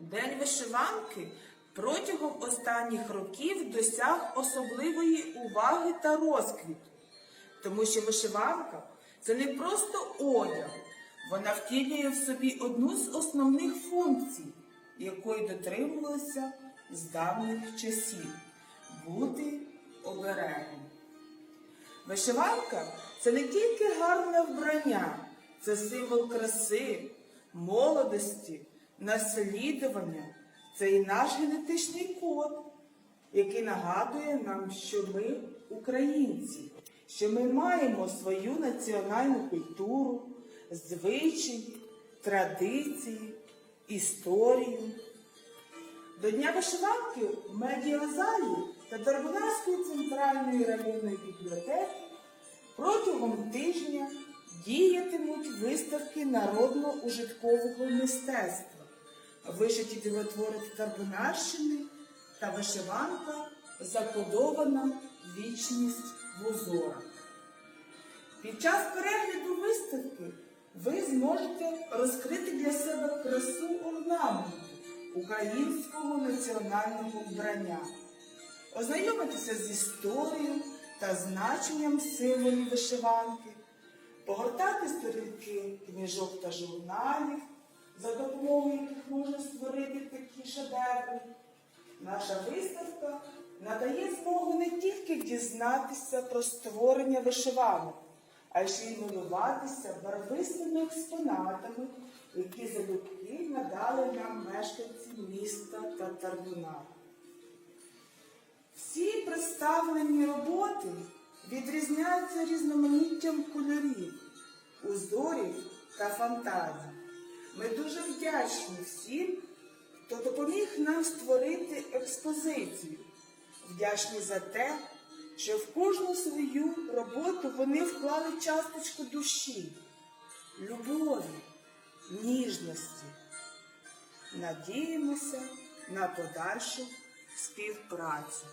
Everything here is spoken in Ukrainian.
День вишиванки протягом останніх років досяг особливої уваги та розквіту, тому що вишиванка це не просто одяг, вона втілює в собі одну з основних функцій, якої дотримувалися з давніх часів бути оберегом. Вишиванка це не тільки гарне вбрання, це символ краси, молодості, наслідування, це і наш генетичний код, який нагадує нам, що ми українці, що ми маємо свою національну культуру, звичаї, традиції, історію. До Дня вишиванки в медіазалі та Дарбунарської центральної районної бібліотеки протягом тижня діятимуть виставки народно-ужиткового мистецтва, вишиті дивотвори Тарбунарщини та вишиванка закодована вічність в узорах. Під час перегляду виставки ви зможете розкрити для себе красу орнаменту українського національного вбрання, ознайомитися з історією та значенням символів вишиванки, погортати сторінки книжок та журналів, за допомогою яких можна створити такі шедеври. Наша виставка надає змогу не тільки дізнатися про створення вишиванок, а ще й милуватися барвистими експонатами, які залюбки надали нам мешканці міста та Тарбуна. Всі представлені роботи відрізняються різноманіттям кольорів, узорів та фантазій. Ми дуже вдячні всім, хто допоміг нам створити експозицію. Вдячні за те, що в кожну свою роботу вони вклали часточку душі, любові, ніжності. Надіємося на подальшу співпрацю.